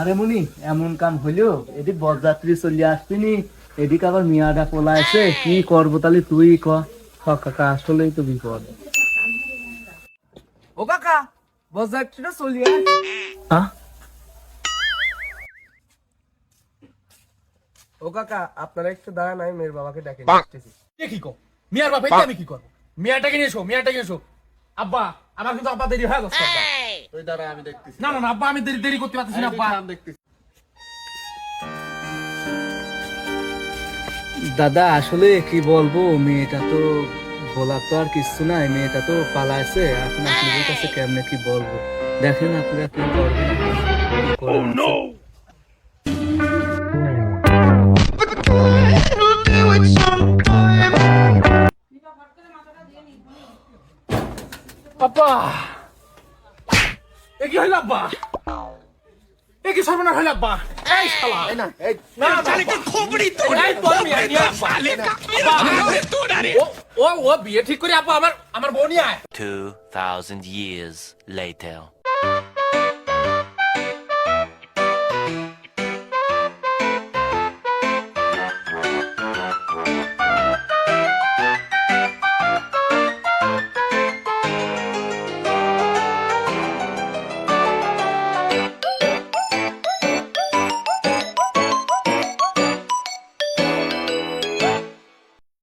রে মুনি এমন কাম হইল এদিক বরযাত্রী চলে আসছিনি এদিক আবার মিয়াটা পোলা আছে কি করব তাহলে তুই ক? হ কাকা আসলেই তো বিপদ। ও কাকা বরযাত্রীটা চলিয়ে হ্যাঁ ও কাকা আপনারা একটু দাঁড়ান আমি মেয়ের বাবাকে ডাকে এ কি কো? মিয়ার এটা আমি কি করব? মিয়াটাকে নিয়ে এসো মিয়াটাকে নিয়ে এসো। আব্বা আমার কিন্তু আব্বা দেরি হয়ে গেছে আব্বা। দাঁড়া আমি দেখতেছি। না না না আব্বা আমি দেরি দেরি করতে পারতেছি না আব্বা। আমি দেখতেছি। দাদা আসলে কি বলব মেয়েটা তো বলার তো আর কিছু নাই মেয়েটা তো পালাইছে। এখন আপনাদের কাছে কেমনে কি বলব? দেখেন আপনারা কি করবেন। আব্বা! এ কি হইল আব্বা? এ কি সর্বনাশ হইল আব্বা? এই শালা। এই না এই না সালে কা খোপড়ি তো এই তোর মিয়া নিয়ে সালে ও ও ও বিয়ে ঠিক করে আব্বা আমার আমার বোনিয়া নিয়ে আয় 2,000 years later.